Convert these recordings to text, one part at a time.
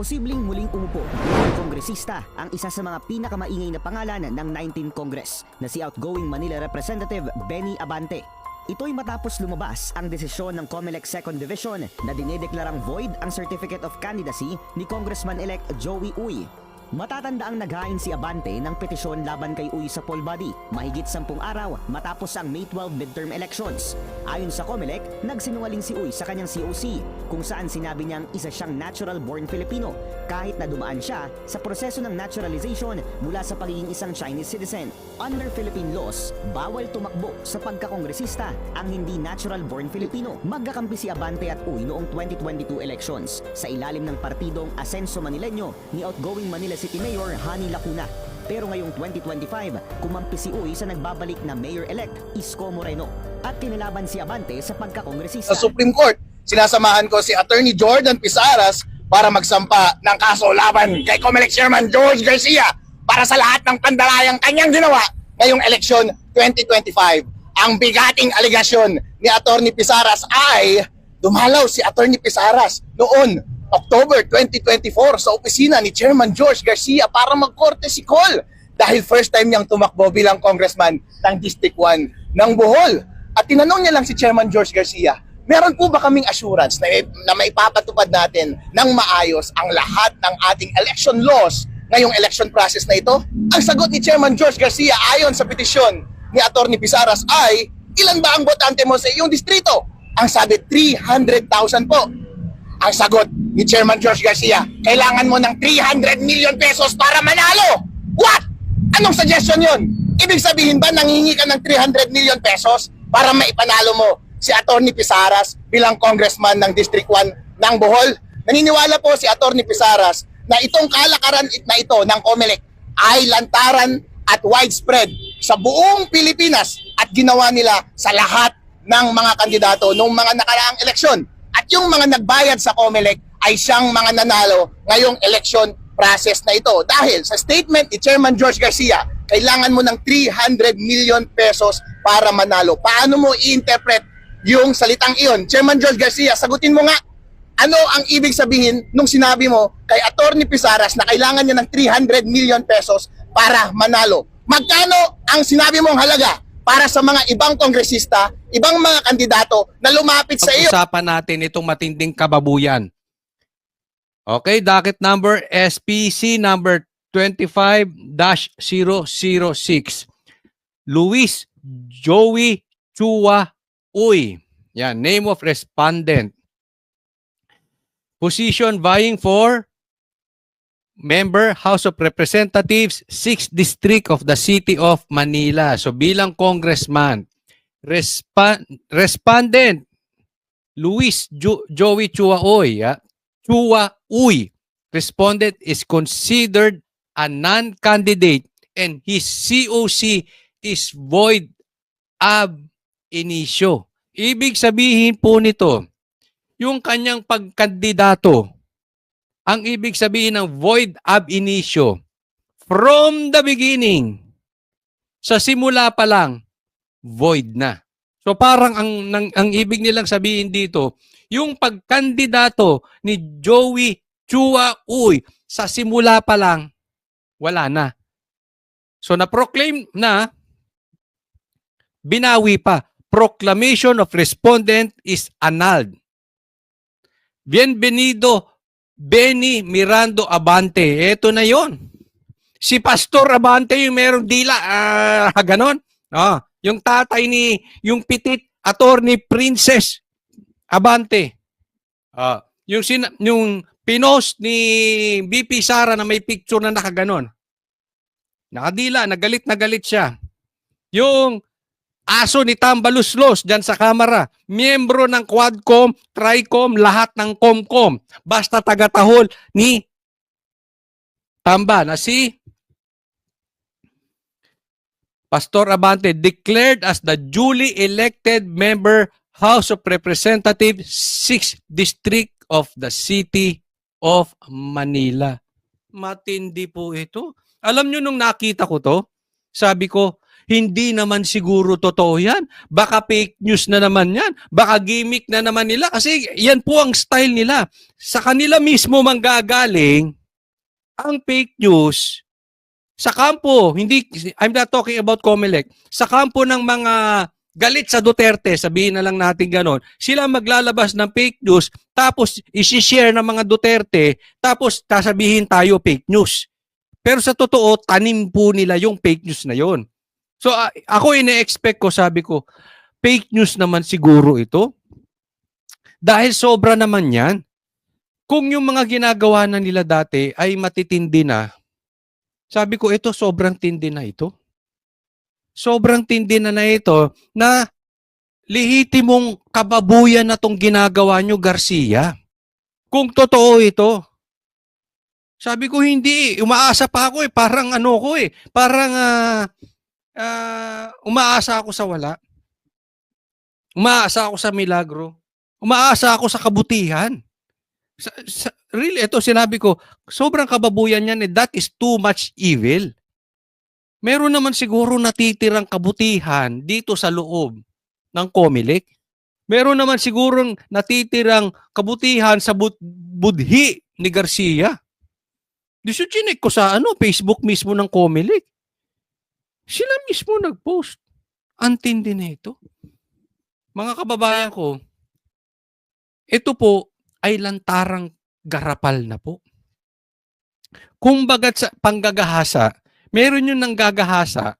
posibleng muling umupo kongresista ang isa sa mga pinakamaingay na pangalan ng 19th Congress na si outgoing Manila Representative Benny Abante. Ito'y matapos lumabas ang desisyon ng COMELEC Second Division na dinedeklarang void ang Certificate of Candidacy ni Congressman-elect Joey Uy. Matatandaang naghain si Abante ng petisyon laban kay Uy sa poll body mahigit sampung araw matapos ang May 12 midterm elections. Ayon sa COMELEC, nagsinungaling si Uy sa kanyang COC kung saan sinabi niyang isa siyang natural-born Filipino kahit na dumaan siya sa proseso ng naturalization mula sa pagiging isang Chinese citizen. Under Philippine laws, bawal tumakbo sa pagkakongresista ang hindi natural-born Filipino. Magkakampi si Abante at Uy noong 2022 elections sa ilalim ng partidong Asenso Manileño ni outgoing Manila City Mayor Hani Lacuna. Pero ngayong 2025, kumampi si Uy sa nagbabalik na Mayor-elect Isko Moreno at kinalaban si Abante sa pagkakongresista. sa Supreme Court. Sinasamahan ko si Attorney Jordan Pisaras para magsampa ng kaso laban kay Comelec Chairman George Garcia para sa lahat ng pandalayang kanyang ginawa ngayong eleksyon 2025. Ang bigating aligasyon ni Attorney Pisaras ay dumalaw si Attorney Pisaras noon October 2024 sa opisina ni Chairman George Garcia para magkorte si Cole dahil first time niyang tumakbo bilang congressman ng District 1 ng Bohol. At tinanong niya lang si Chairman George Garcia, meron po ba kaming assurance na, na maipapatupad natin ng maayos ang lahat ng ating election laws ngayong election process na ito? Ang sagot ni Chairman George Garcia ayon sa petisyon ni Attorney Pisaras ay, ilan ba ang botante mo sa iyong distrito? Ang sabi, 300,000 po. Ang sagot ni Chairman George Garcia, kailangan mo ng 300 million pesos para manalo. What? Anong suggestion yon? Ibig sabihin ba nangingi ka ng 300 million pesos para maipanalo mo si Attorney Pisaras bilang congressman ng District 1 ng Bohol? Naniniwala po si Attorney Pisaras na itong kalakaran na ito ng COMELEC ay lantaran at widespread sa buong Pilipinas at ginawa nila sa lahat ng mga kandidato noong mga nakaraang eleksyon. Yung mga nagbayad sa COMELEC ay siyang mga nanalo ngayong election process na ito. Dahil sa statement ni Chairman George Garcia, kailangan mo ng 300 million pesos para manalo. Paano mo i-interpret yung salitang iyon? Chairman George Garcia, sagutin mo nga, ano ang ibig sabihin nung sinabi mo kay Attorney Pisaras na kailangan niya ng 300 million pesos para manalo? Magkano ang sinabi mong halaga para sa mga ibang kongresista, ibang mga kandidato na lumapit sa iyo? Pag-usapan natin itong matinding kababuyan. Okay, docket number SPC number 25-006. Luis Joey Chua Uy. Yan, name of respondent. Position vying for member House of Representatives, 6th District of the City of Manila. So bilang congressman, Respa- respondent Luis Jo- Joey Chuaoy, ah, Chua Uy, respondent is considered a non-candidate and his COC is void ab initio. Ibig sabihin po nito, yung kanyang pagkandidato, ang ibig sabihin ng void ab initio, from the beginning, sa simula pa lang, void na. So parang ang, ang, ang ibig nilang sabihin dito, yung pagkandidato ni Joey Chua Uy sa simula pa lang, wala na. So na-proclaim na, binawi pa. Proclamation of respondent is annulled. Bienvenido Benny Mirando Abante. Ito na yon. Si Pastor Abante yung merong dila. Ah, ganon. Ah, yung tatay ni, yung pitit, attorney Princess Abante. Ah, yung, sin- yung pinost ni BP Sara na may picture na nakaganon. Nakadila, nagalit na galit siya. Yung aso ni Tambaluslos dyan sa kamera, miyembro ng Quadcom, Tricom, lahat ng Comcom. Basta tagatahol ni Tamba na si Pastor Abante declared as the duly elected member House of Representatives 6th District of the City of Manila. Matindi po ito. Alam nyo nung nakita ko to, sabi ko, hindi naman siguro totoo yan. Baka fake news na naman yan. Baka gimmick na naman nila. Kasi yan po ang style nila. Sa kanila mismo manggagaling ang fake news sa kampo, hindi, I'm not talking about Comelec, sa kampo ng mga galit sa Duterte, sabihin na lang natin ganon, sila maglalabas ng fake news, tapos isi-share ng mga Duterte, tapos sasabihin tayo fake news. Pero sa totoo, tanim po nila yung fake news na yon. So a- ako ine-expect ko, sabi ko, fake news naman siguro ito. Dahil sobra naman yan. Kung yung mga ginagawa na nila dati ay matitindi na, sabi ko, ito sobrang tindi na ito. Sobrang tindi na na ito na lihitimong kababuyan na tong ginagawa nyo, Garcia. Kung totoo ito. Sabi ko, hindi. Umaasa pa ako eh. Parang ano ko eh. Parang ah, ah, umaasa ako sa wala. Umaasa ako sa milagro. Umaasa ako sa kabutihan. Sa, sa- really, ito sinabi ko, sobrang kababuyan yan eh. That is too much evil. Meron naman siguro natitirang kabutihan dito sa loob ng Comelec. Meron naman sigurong natitirang kabutihan sa bud- budhi ni Garcia. Di chinek ko sa ano, Facebook mismo ng Comelec. Sila mismo nag-post. Antindi na ito. Mga kababayan ko, ito po ay lantarang garapal na po. Kung bagat sa panggagahasa, meron yung nanggagahasa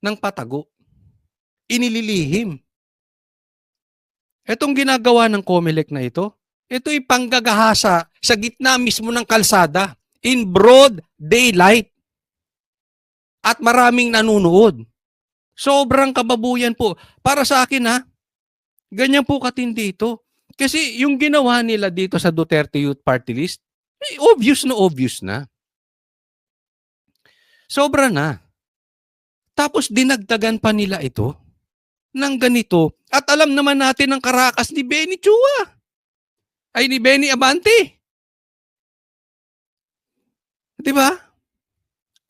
ng patago. Inililihim. Itong ginagawa ng Comelec na ito, ito ay panggagahasa sa gitna mismo ng kalsada in broad daylight. At maraming nanunood. Sobrang kababuyan po. Para sa akin ha, ganyan po katindi ito. Kasi yung ginawa nila dito sa Duterte Youth Party List, eh, obvious na obvious na. Sobra na. Tapos dinagdagan pa nila ito ng ganito. At alam naman natin ang karakas ni Benny Chua. Ay ni Benny Abante. 'Di ba?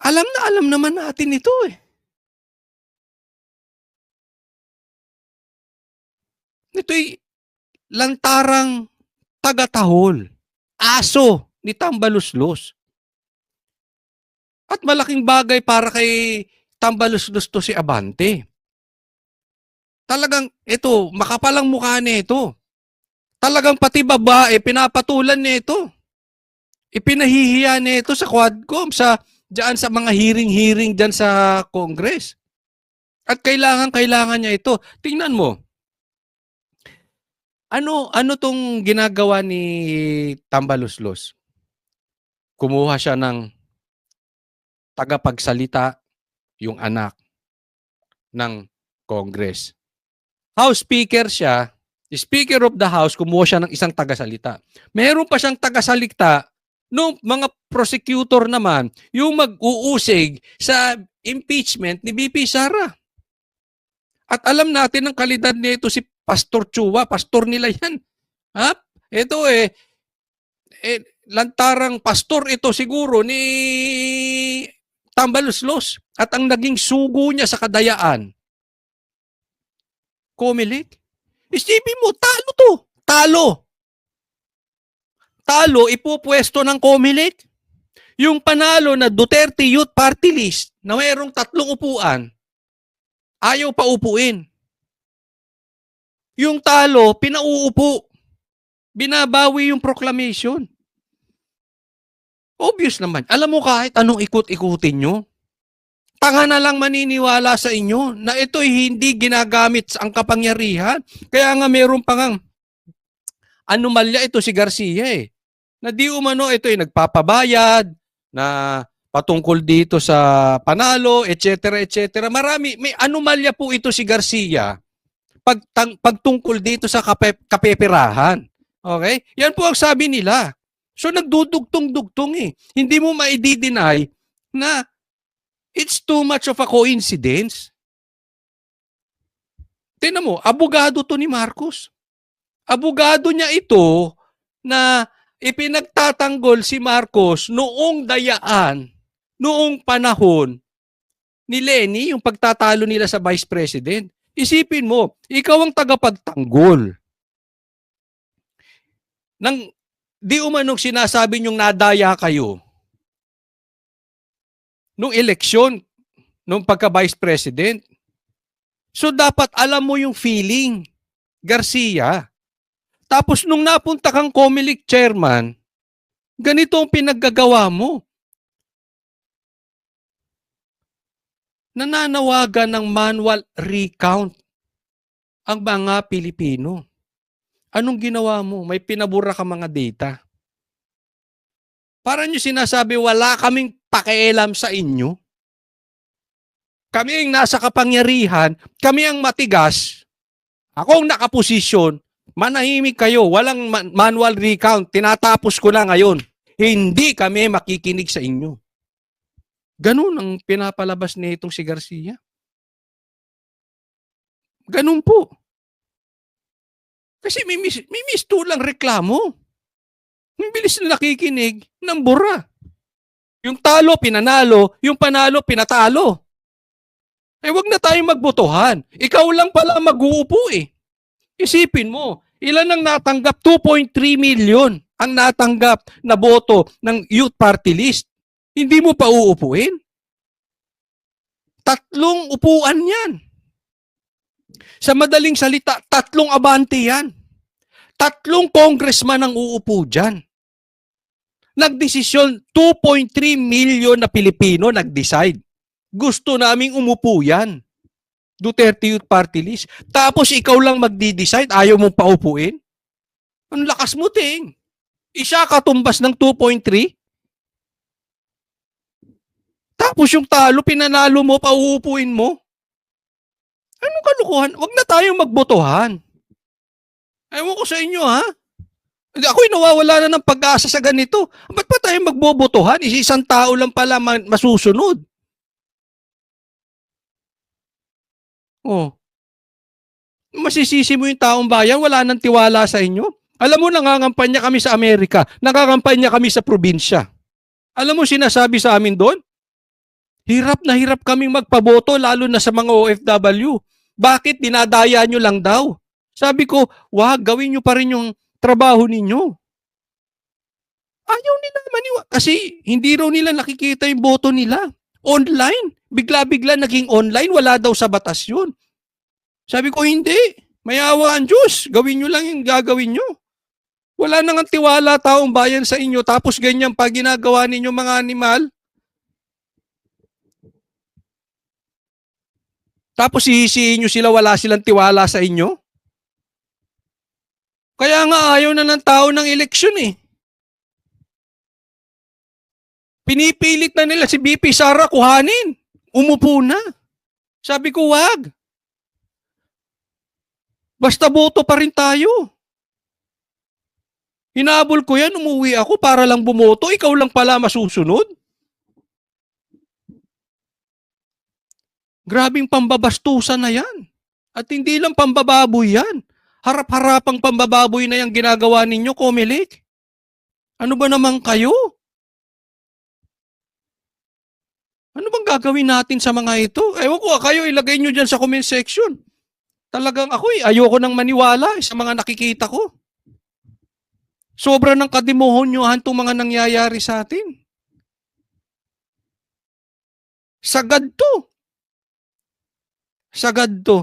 Alam na alam naman natin ito eh. Ito'y lantarang tagatahol. Aso ni Tambaluslos. At malaking bagay para kay Tambaluslos to si Abante. Talagang ito, makapalang mukha nito. Talagang pati babae, pinapatulan nito. Ipinahihiya nito sa Quadcom, sa diyan sa mga hearing-hearing diyan sa Congress. At kailangan kailangan niya ito. Tingnan mo. Ano ano tong ginagawa ni Tambaluslos? Kumuha siya ng tagapagsalita yung anak ng Congress. House Speaker siya, Speaker of the House, kumuha siya ng isang tagasalita. Meron pa siyang tagasalita nung mga prosecutor naman, yung mag-uusig sa impeachment ni BP Sara. At alam natin ang kalidad nito si Pastor Chua, pastor nila yan. Ha? Ito eh, eh lantarang pastor ito siguro ni Tambaluslos at ang naging sugo niya sa kadayaan. Comelec? Isipin mo, talo to. Talo. Talo, ipupwesto ng Comelec. Yung panalo na Duterte Youth Party List na mayroong tatlong upuan, ayaw pa upuin. Yung talo, pinauupo. Binabawi yung proclamation. Obvious naman. Alam mo kahit anong ikot-ikutin nyo, tanga na lang maniniwala sa inyo na ito'y hindi ginagamit ang kapangyarihan. Kaya nga meron pa ngang anomalya ito si Garcia eh. Na di umano ito ay nagpapabayad, na patungkol dito sa panalo, etc. etc. Marami, may anomalya po ito si Garcia pagtang, pagtungkol dito sa kape, kapeperahan. Okay? Yan po ang sabi nila. So nagdudugtong-dugtong eh. Hindi mo maidi-deny na it's too much of a coincidence. Tingnan mo, abogado to ni Marcos. Abogado niya ito na ipinagtatanggol si Marcos noong dayaan, noong panahon ni Lenny yung pagtatalo nila sa Vice President. Isipin mo, ikaw ang tagapagtanggol. Nang di umanong sinasabi niyong nadaya kayo nung eleksyon, nung pagka-Vice President. So dapat alam mo yung feeling, Garcia. Tapos nung napunta kang Comelec chairman, ganito ang pinaggagawa mo. Nananawagan ng manual recount ang mga Pilipino. Anong ginawa mo? May pinabura ka mga data. Para nyo sinasabi, wala kaming pakialam sa inyo. Kami ang nasa kapangyarihan, kami ang matigas. Ako ang nakaposisyon, manahimik kayo, walang ma- manual recount, tinatapos ko na ngayon. Hindi kami makikinig sa inyo. Ganun ang pinapalabas ni itong si Garcia. Ganun po. Kasi may, mis, may mistulang reklamo. Ang bilis na nakikinig ng bura. Yung talo, pinanalo. Yung panalo, pinatalo. Eh, wag na tayong magbotohan. Ikaw lang pala mag-uupo eh. Isipin mo, ilan ang natanggap? 2.3 million ang natanggap na boto ng youth party list. Hindi mo pa uupuin? Tatlong upuan yan. Sa madaling salita, tatlong abante yan. Tatlong congressman ang uupo dyan. Nagdesisyon, 2.3 million na Pilipino nag-decide. Gusto naming umupo yan. Duterte Youth Party List. Tapos ikaw lang magdi-decide, ayaw mong paupuin? Ang lakas mo, ting. Isa katumbas ng 2.3? Tapos yung talo, pinanalo mo, pauupuin mo? Anong kalukuhan? Huwag na tayong magbotohan. Ewan ko sa inyo, ha? Ako'y nawawala na ng pag-asa sa ganito. Ba't pa tayo magbobotohan? Isang tao lang pala ma- masusunod. Oh. Masisisi mo yung taong bayan, wala nang tiwala sa inyo. Alam mo, nangangampanya kami sa Amerika, nangangampanya kami sa probinsya. Alam mo, sinasabi sa amin doon? Hirap na hirap kaming magpaboto, lalo na sa mga OFW. Bakit dinadaya nyo lang daw? Sabi ko, wag, gawin nyo pa rin yung trabaho ninyo. Ayaw nila maniwa. Kasi hindi raw nila nakikita yung boto nila. Online. Bigla-bigla naging online. Wala daw sa batas yun. Sabi ko, hindi. May awa ang Diyos. Gawin nyo lang yung gagawin nyo. Wala nang tiwala taong bayan sa inyo. Tapos ganyan pa ginagawa ninyo mga animal. Tapos sihisiin nyo sila, wala silang tiwala sa inyo. Kaya nga ayaw na ng tao ng eleksyon eh. Pinipilit na nila si BP Sara kuhanin. Umupo na. Sabi ko, wag. Basta boto pa rin tayo. Hinabol ko yan, umuwi ako para lang bumoto. Ikaw lang pala masusunod. Grabing pambabastusan na yan. At hindi lang pambababoy yan. Harap-harapang pambababoy na yung ginagawa ninyo, Comelec. Ano ba naman kayo? Ano bang gagawin natin sa mga ito? Ewan ko, kayo ilagay nyo dyan sa comment section. Talagang ako eh, ayoko nang maniwala eh, sa mga nakikita ko. Sobra ng kadimonyohan itong mga nangyayari sa atin. Sagad to. Sagad to.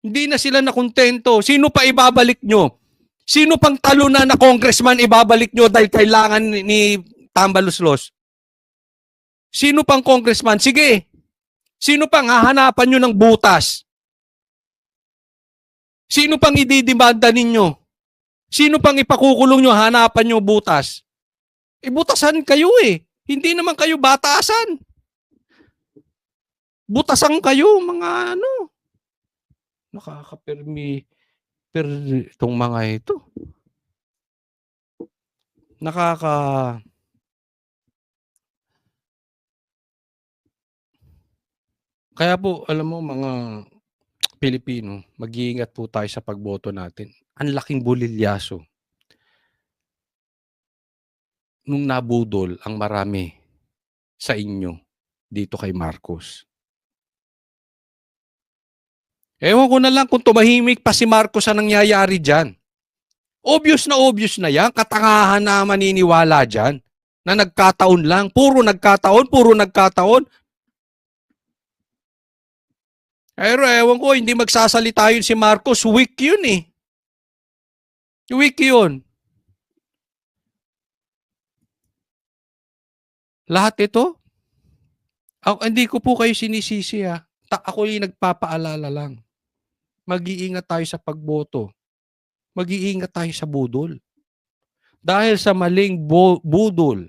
Hindi na sila nakontento. Sino pa ibabalik nyo? Sino pang talo na na congressman ibabalik nyo dahil kailangan ni, ni Tambaluslos? Sino pang congressman? Sige. Sino pang hahanapan nyo ng butas? Sino pang ididimanda ninyo? Sino pang ipakukulong nyo, hanapan nyo butas? Ibutasan kayo eh. Hindi naman kayo batasan. Butasan kayo, mga ano. Nakakapermi per itong mga ito. Nakaka Kaya po, alam mo mga Pilipino, mag-iingat po tayo sa pagboto natin. Ang laking bulilyaso. Nung nabudol ang marami sa inyo dito kay Marcos. Ewan ko na lang kung tumahimik pa si Marcos sa nangyayari dyan. Obvious na obvious na yan. Katangahan na maniniwala dyan. Na nagkataon lang. Puro nagkataon, puro nagkataon. Pero ewan ko, hindi magsasalita yun si Marcos. Weak yun eh. Weak yun. Lahat ito, ako, hindi ko po kayo sinisisi ha. Ta- ako yung nagpapaalala lang. Mag-iingat tayo sa pagboto. Mag-iingat tayo sa budol. Dahil sa maling bo- budol.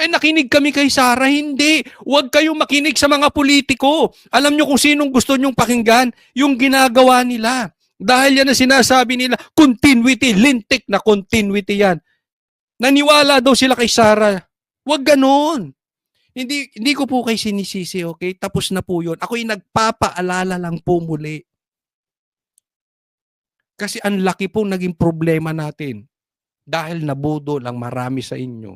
Eh nakinig kami kay Sara, hindi. Huwag kayong makinig sa mga politiko. Alam nyo kung sinong gusto nyong pakinggan? Yung ginagawa nila. Dahil yan ang sinasabi nila, continuity, lintik na continuity yan. Naniwala daw sila kay Sara. Huwag ganon. Hindi, hindi ko po kay sinisisi, okay? Tapos na po yun. Ako yung nagpapaalala lang po muli. Kasi ang laki pong naging problema natin dahil nabudol ang marami sa inyo.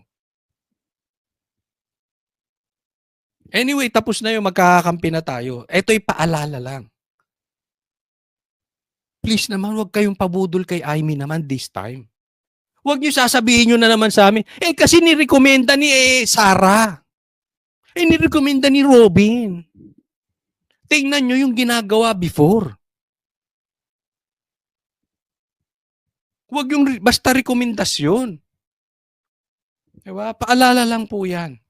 Anyway, tapos na yun, magkakakampi na tayo. Ito'y paalala lang. Please naman, huwag kayong pabudol kay Amy naman this time. Huwag niyo sasabihin nyo na naman sa amin, eh kasi nirekomenda ni eh, Sarah. Eh nirekomenda ni Robin. Tingnan nyo yung ginagawa before. Huwag yung basta rekomendasyon. Diba? Paalala lang po yan.